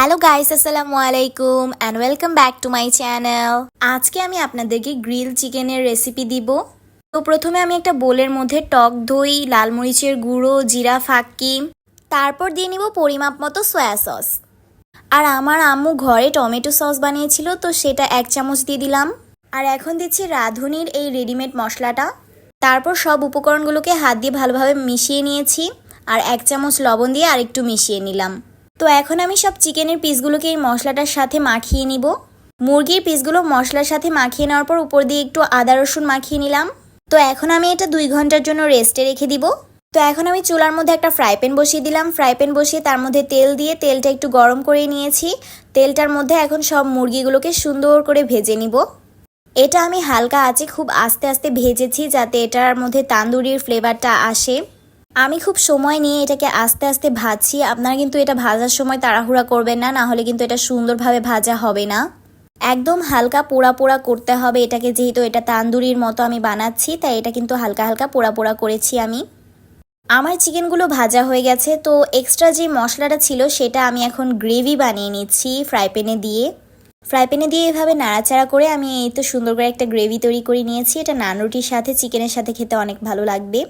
Hello guys আসসালামু আলাইকুম and welcome back to my channel আজকে আমি আপনাদেরকে গ্রিল চিকেনের রেসিপি দিব। তো প্রথমে আমি একটা বোলের মধ্যে টক দই, লাল মরিচের গুঁড়ো, জিরা ফাক্কি তারপর দিয়ে নিব পরিমাপ মতো সয়া সস আর আমার আম্মু ঘরে টমেটো সস বানিয়েছিল, তো সেটা এক চামচ দিয়ে দিলাম। আর এখন দিচ্ছি রাঁধুনির এই রেডিমেড মশলাটা। তারপর সব উপকরণগুলোকে হাত দিয়ে ভালোভাবে মিশিয়ে নিয়েছি। আর এক চামচ লবণ দিয়ে আরেকটু মিশিয়ে নিলাম। তো এখন আমি সব চিকেনের পিসগুলোকে এই মশলাটার সাথে মাখিয়ে নিব। মুরগির পিসগুলো মশলার সাথে মাখিয়ে নেওয়ার পর উপর দিয়ে একটু আদা রসুন মাখিয়ে নিলাম। তো এখন আমি এটা দুই ঘণ্টার জন্য রেস্টে রেখে দিব। তো এখন আমি চুলার মধ্যে একটা ফ্রাই প্যান বসিয়ে দিলাম। ফ্রাই প্যান বসিয়ে তার মধ্যে তেল দিয়ে তেলটা একটু গরম করে নিয়েছি। তেলটার মধ্যে এখন সব মুরগিগুলোকে সুন্দর করে ভেজে নিব। এটা আমি হালকা আছে খুব আস্তে আস্তে ভেজেছি যাতে এটার মধ্যে তান্দুরির ফ্লেভারটা আসে। আমি খুব সময় নিয়ে এটাকে আস্তে আস্তে ভাজছি। আপনারা কিন্তু এটা ভাজার সময় তাড়াহুড়া করবেন না না হলে কিন্তু এটা সুন্দরভাবে ভাজা হবে না। একদম হালকা পোড়া পোড়া করতে হবে এটাকে, যেহেতু এটা তান্দুরির মতো আমি বানাচ্ছি, তাই এটা কিন্তু হালকা হালকা পোড়া পোড়া করেছি আমি। আমার চিকেনগুলো ভাজা হয়ে গেছে, তো এক্সট্রা যে মশলাটা ছিল সেটা আমি এখন গ্রেভি বানিয়ে নিচ্ছি ফ্রাই প্যানে দিয়ে। ফ্রাই প্যানে দিয়ে এভাবে নাড়াচাড়া করে আমি এই তো সুন্দর করে একটা গ্রেভি তৈরি করে নিয়েছি। এটা নান রুটির সাথে, চিকেনের সাথে খেতে অনেক ভালো লাগবে।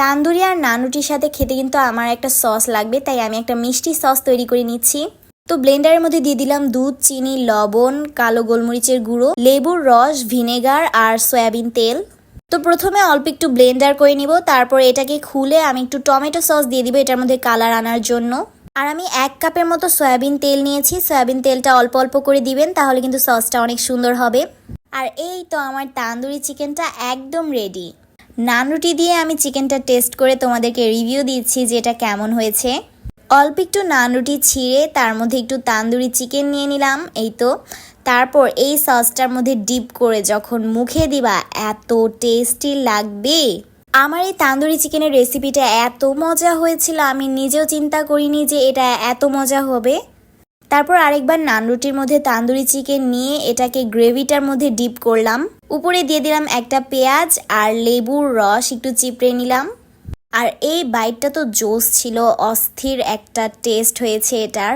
তান্দুরি আর নানুটির সাথে খেতে কিন্তু আমার একটা সস লাগবে, তাই আমি একটা মিষ্টি সস তৈরি করে নিচ্ছি। তো ব্লেন্ডারের মধ্যে দিয়ে দিলাম দুধ, চিনি, লবণ, কালো গোলমরিচের গুঁড়ো, লেবুর রস, ভিনেগার আর সয়াবিন তেল। তো প্রথমে অল্প একটু ব্লেন্ডার করে নিব, তারপর এটাকে খুলে আমি একটু টমেটো সস দিয়ে দিব এটার মধ্যে কালার আনার জন্য। আর আমি এক কাপের মতো সয়াবিন তেল নিয়েছি, সয়াবিন তেলটা অল্প অল্প করে দিবেন, তাহলে কিন্তু সসটা অনেক সুন্দর হবে। আর এই তো আমার তান্দুরি চিকেনটা একদম রেডি নান রুটি দিয়ে আমি চিকেনটা টেস্ট করে তোমাদেরকে রিভিউ দিচ্ছি যে এটা কেমন হয়েছে। অল্প একটু নান রুটি ছিঁড়ে তার মধ্যে একটু তান্দুরি চিকেন নিয়ে নিলাম, এই তো। তারপর এই সসটার মধ্যে ডিপ করে যখন মুখে দিবা, এত টেস্টি লাগবে। আমার এই তান্দুরি চিকেনের রেসিপিটা এত মজা হয়েছিল, আমি নিজেও চিন্তা করিনি যে এটা এত মজা হবে। তারপর আরেকবার নান রুটির মধ্যে তান্দুরি চিকেন নিয়ে এটাকে গ্রেভিটার মধ্যে ডিপ করলাম। উপরে দিয়ে দিলাম একটা পেঁয়াজ আর লেবুর রস একটু চিপড়ে নিলাম। আর এই বাইটটা তো জোস ছিল, অস্থির একটা টেস্ট হয়েছে এটার।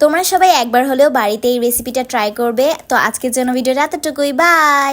তোমরা সবাই একবার হলেও বাড়িতে এই রেসিপিটা ট্রাই করবে। তো আজকের জন্য ভিডিওটা এতটুকুই। বাই